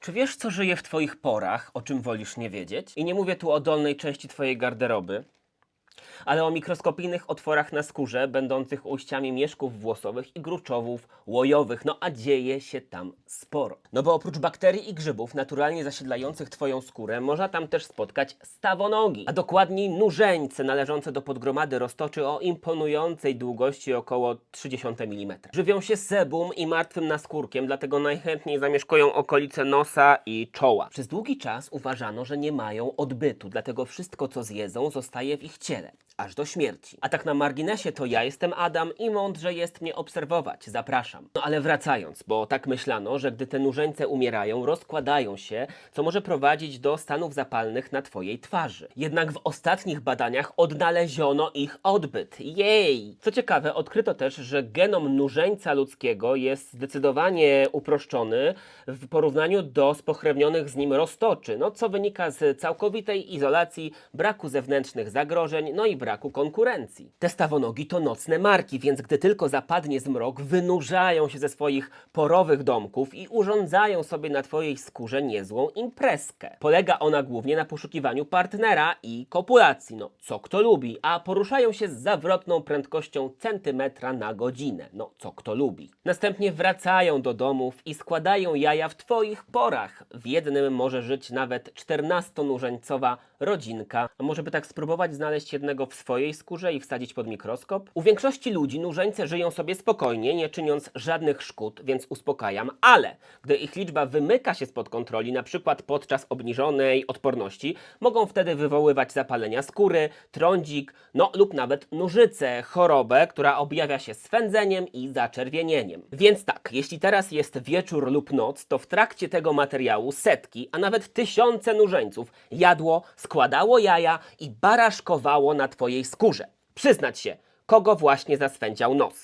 Czy wiesz, co żyje w twoich porach, o czym wolisz nie wiedzieć? I nie mówię tu o dolnej części twojej garderoby, ale o mikroskopijnych otworach na skórze, będących ujściami mieszków włosowych i gruczowów łojowych. No a dzieje się tam sporo. No bo oprócz bakterii i grzybów naturalnie zasiedlających twoją skórę, można tam też spotkać stawonogi, a dokładniej nużeńce należące do podgromady roztoczy o imponującej długości około 30 mm. Żywią się sebum i martwym naskórkiem, dlatego najchętniej zamieszkują okolice nosa i czoła. Przez długi czas uważano, że nie mają odbytu, dlatego wszystko co zjedzą zostaje w ich ciele aż do śmierci. A tak na marginesie to ja jestem Adam i mądrze jest mnie obserwować. Zapraszam. No ale wracając, bo tak myślano, że gdy te nużeńce umierają, rozkładają się, co może prowadzić do stanów zapalnych na twojej twarzy. Jednak w ostatnich badaniach odnaleziono ich odbyt. Jej! Co ciekawe, odkryto też, że genom nużeńca ludzkiego jest zdecydowanie uproszczony w porównaniu do spochrewionych z nim roztoczy, no co wynika z całkowitej izolacji, braku zewnętrznych zagrożeń, no i braku konkurencji. Te stawonogi to nocne marki, więc gdy tylko zapadnie zmrok, wynurzają się ze swoich porowych domków i urządzają sobie na twojej skórze niezłą imprezkę. Polega ona głównie na poszukiwaniu partnera i kopulacji, no co kto lubi, a poruszają się z zawrotną prędkością centymetra na godzinę, no co kto lubi. Następnie wracają do domów i składają jaja w twoich porach. W jednym może żyć nawet 14-nużeńcowa rodzinka. A może by tak spróbować znaleźć jednego w swojej skórze i wsadzić pod mikroskop? U większości ludzi nużeńce żyją sobie spokojnie, nie czyniąc żadnych szkód, więc uspokajam, ale gdy ich liczba wymyka się spod kontroli, na przykład podczas obniżonej odporności, mogą wtedy wywoływać zapalenia skóry, trądzik, no lub nawet nużycę, chorobę, która objawia się swędzeniem i zaczerwienieniem. Więc tak, jeśli teraz jest wieczór lub noc, to w trakcie tego materiału setki, a nawet tysiące nużeńców jadło, składało jaja i baraszkowało na twojej skórze. Przyznać się, kogo właśnie zaswędział nos.